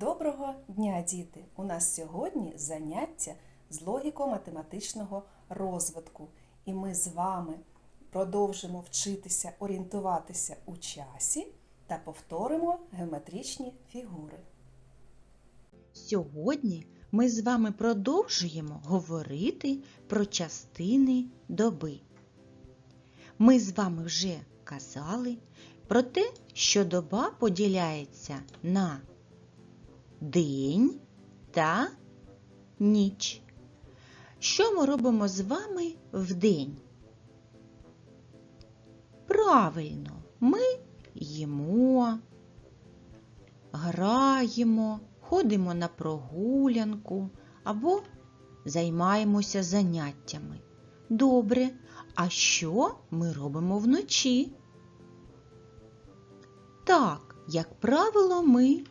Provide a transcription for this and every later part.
Доброго дня, діти! У нас сьогодні заняття з логіко-математичного розвитку, і ми з вами продовжимо вчитися орієнтуватися у часі та повторимо геометричні фігури. Сьогодні ми з вами продовжуємо говорити про частини доби. Ми з вами вже казали про те, що доба поділяється на день та ніч. Що ми робимо з вами вдень? Правильно, ми їмо, граємо, ходимо на прогулянку або займаємося заняттями. Добре, а що ми робимо вночі? Так, як правило, ми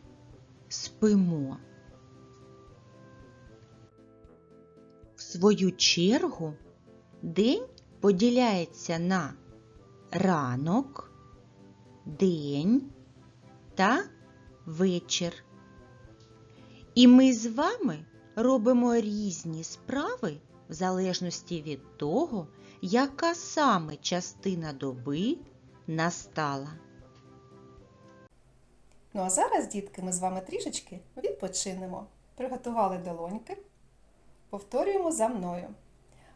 спимо. В свою чергу день поділяється на ранок, день та вечір. І ми з вами робимо різні справи в залежності від того, яка саме частина доби настала. Ну а зараз, дітки, ми з вами трішечки відпочинемо. Приготували долоньки. Повторюємо за мною.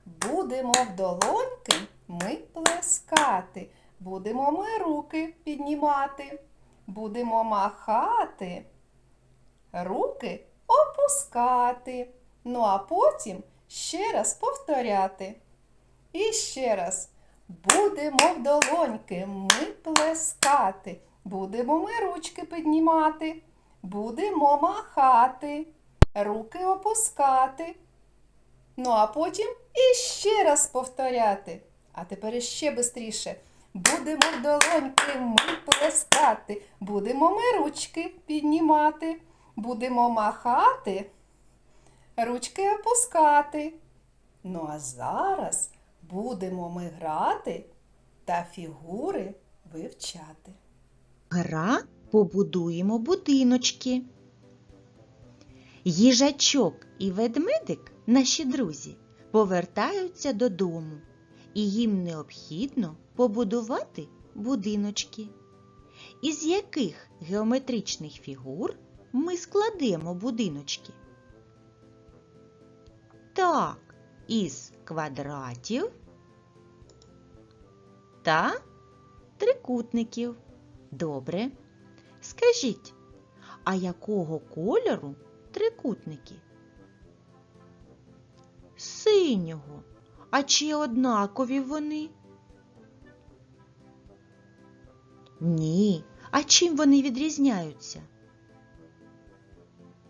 Будемо в долоньки ми плескати, будемо ми руки піднімати, будемо махати, руки опускати. Ну а потім ще раз повторяти. І ще раз. Будемо в долоньки ми плескати, будемо ми ручки піднімати, будемо махати, руки опускати. Ну а потім іще раз повторяти. А тепер іще швидше. Будемо в долоньки ми плескати, будемо ми ручки піднімати, будемо махати, ручки опускати. Ну а зараз будемо ми грати та фігури вивчати. Гра побудуємо будиночки. Їжачок і ведмедик, наші друзі, повертаються додому, і їм необхідно побудувати будиночки. Із яких геометричних фігур ми складемо будиночки? Так, із квадратів та трикутників. Добре. Скажіть, а якого кольору трикутники? Синього. А чи однакові вони? Ні. А чим вони відрізняються?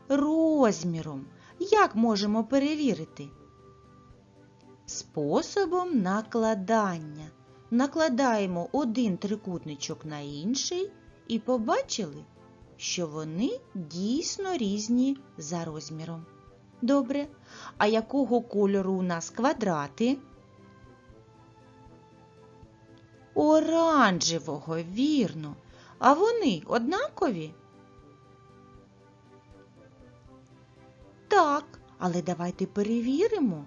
Розміром. Як можемо перевірити? Способом накладання. Накладаємо один трикутничок на інший і побачили, що вони дійсно різні за розміром. Добре. А якого кольору у нас квадрати? Оранжевого, вірно. А вони однакові? Так, але давайте перевіримо.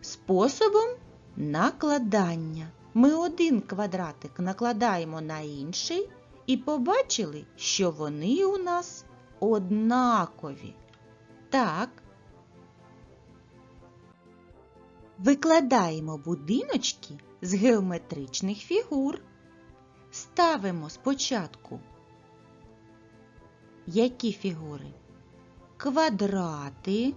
Способом накладання. Ми один квадратик накладаємо на інший і побачили, що вони у нас однакові. Так. Викладаємо будиночки з геометричних фігур. Ставимо спочатку які фігури? Квадрати.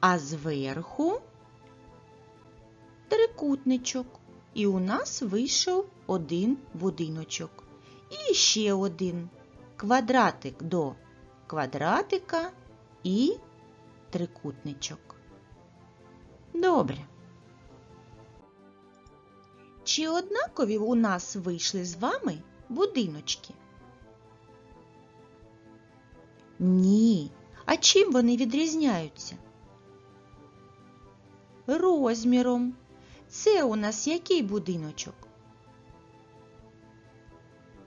А зверху трикутничок. І у нас вийшов один будиночок. І ще один квадратик до квадратика і трикутничок. Добре. Чи однакові у нас вийшли з вами будиночки? Ні. А чим вони відрізняються? Розміром. Це у нас який будиночок?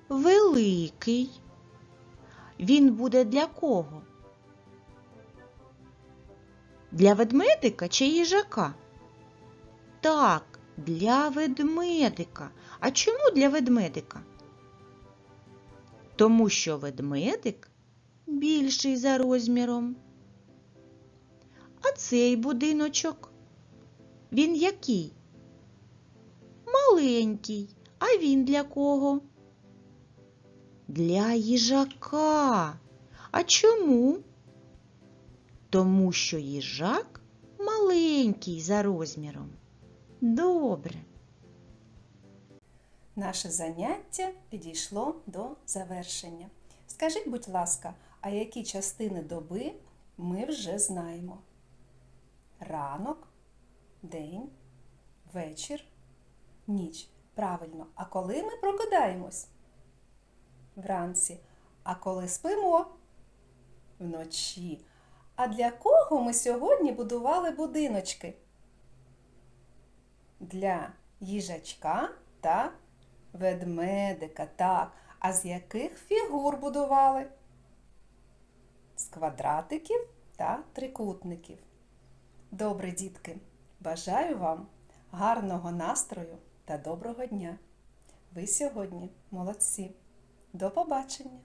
великий. Він буде для кого? Для ведмедика чи їжака? Так, для ведмедика. А чому для ведмедика? Тому що ведмедик більший за розміром. А цей будиночок? Він який? Маленький. А він для кого? Для їжака. А чому? Тому що їжак маленький за розміром. Добре. Наше заняття підійшло до завершення. Скажіть, будь ласка, а які частини доби ми вже знаємо? Ранок, день, вечір, ніч. Правильно, а коли ми прокидаємось? Вранці. А коли спимо? Вночі. А для кого ми сьогодні будували будиночки? Для їжачка та ведмедика, так. А з яких фігур будували? З квадратиків та трикутників. Добре, дітки, бажаю вам гарного настрою та доброго дня. Ви сьогодні молодці. До побачення!